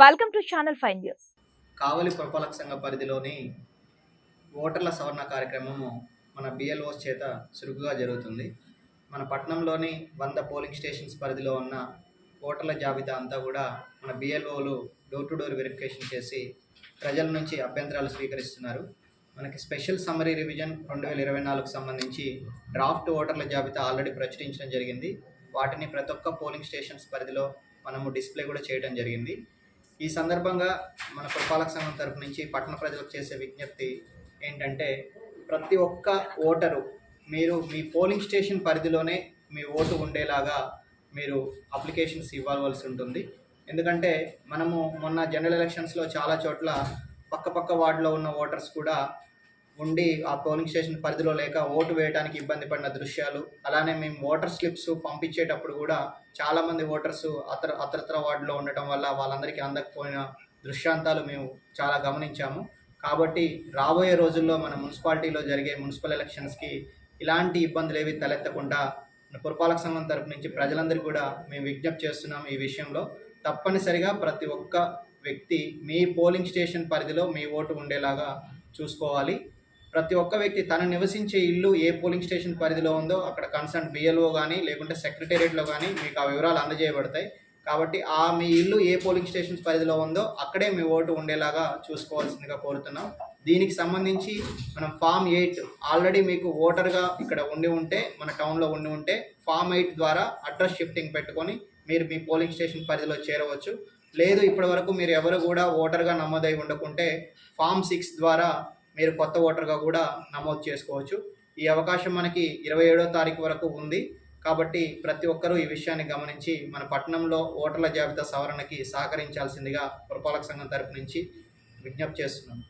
Welcome to channel five news Kavali పురపాలక సంఘ పరిధిలోని ఓటర్ల సవరణ కార్యక్రమము మన బిఎల్ఓస్ చేత చురుకుగా జరుగుతుంది. మన పట్టణంలోని వంద పోలింగ్ స్టేషన్స్ పరిధిలో ఉన్న ఓటర్ల జాబితా అంతా కూడా మన బిఎల్ఓలు డోర్ టు డోర్ వెరిఫికేషన్ చేసి ప్రజల నుంచి అభ్యంతరాలు స్వీకరిస్తున్నారు. మనకి స్పెషల్ సమ్మరీ రివిజన్ రెండు వేల ఇరవై నాలుగుకు సంబంధించి డ్రాఫ్ట్ ఓటర్ల జాబితా ఆల్రెడీ ప్రచురించడం జరిగింది. వాటిని ప్రతి ఒక్క పోలింగ్ స్టేషన్స్ పరిధిలో మనము డిస్ప్లే కూడా చేయడం జరిగింది. ఈ సందర్భంగా మన పురపాలక సంఘం తరపు నుంచి పట్టణ ప్రజలకు చేసే విజ్ఞప్తి ఏంటంటే ప్రతి ఒక్క ఓటరు మీరు మీ పోలింగ్ స్టేషన్ పరిధిలోనే మీ ఓటు ఉండేలాగా మీరు అప్లికేషన్స్ ఇవ్వవలసి ఉంటుంది. ఎందుకంటే మనము మొన్న జనరల్ ఎలక్షన్స్లో చాలా చోట్ల పక్కపక్క వార్డులో ఉన్న ఓటర్స్ కూడా ఉండి ఆ పోలింగ్ స్టేషన్ పరిధిలో లేక ఓటు వేయడానికి ఇబ్బంది పడిన దృశ్యాలు అలానే మేము ఓటర్ స్లిప్స్ పంపించేటప్పుడు కూడా చాలామంది ఓటర్స్ అతర అతరతర వార్డులో ఉండటం వల్ల వాళ్ళందరికీ అందకపోయిన దృశ్యాంతాలు మేము చాలా గమనించాము. కాబట్టి రాబోయే రోజుల్లో మన మున్సిపాలిటీలో జరిగే మున్సిపల్ ఎలక్షన్స్కి ఇలాంటి ఇబ్బందులు ఏవి తలెత్తకుండా పురపాలక సంఘం తరపు నుంచి ప్రజలందరికీ కూడా మేము విజ్ఞప్తి చేస్తున్నాం ఈ విషయంలో. తప్పనిసరిగా ప్రతి ఒక్క వ్యక్తి మీ పోలింగ్ స్టేషన్ పరిధిలో మీ ఓటు ఉండేలాగా చూసుకోవాలి. ప్రతి ఒక్క వ్యక్తి తను నివసించే ఇల్లు ఏ పోలింగ్ స్టేషన్ పరిధిలో ఉందో అక్కడ కన్సర్న్ బిఎల్ఓ కానీ లేకుంటే సెక్రటేరియట్లో కానీ మీకు ఆ వివరాలు అందజేయబడతాయి. కాబట్టి ఆ మీ ఇల్లు ఏ పోలింగ్ స్టేషన్స్ పరిధిలో ఉందో అక్కడే మీ ఓటు ఉండేలాగా చూసుకోవాల్సిందిగా కోరుతున్నాం. దీనికి సంబంధించి మనం ఫామ్ ఎయిట్ ఆల్రెడీ మీకు ఓటర్గా ఇక్కడ ఉండి ఉంటే మన టౌన్లో ఉండి ఉంటే ఫామ్ ఎయిట్ ద్వారా అడ్రస్ షిఫ్టింగ్ పెట్టుకొని మీరు మీ పోలింగ్ స్టేషన్ పరిధిలో చేరవచ్చు. లేదు ఇప్పటి వరకు మీరు ఎవరు కూడా ఓటర్గా నమోదై ఉండకుంటే ఫామ్ సిక్స్ ద్వారా మీరు కొత్త ఓటర్గా కూడా నమోదు చేసుకోవచ్చు. ఈ అవకాశం మనకి ఇరవై ఏడో తారీఖు వరకు ఉంది. కాబట్టి ప్రతి ఒక్కరూ ఈ విషయాన్ని గమనించి మన పట్టణంలో ఓటర్ల జాబితా సవరణకి సహకరించాల్సిందిగా పురపాలక సంఘం తరపు నుంచి విజ్ఞప్తి చేస్తున్నాం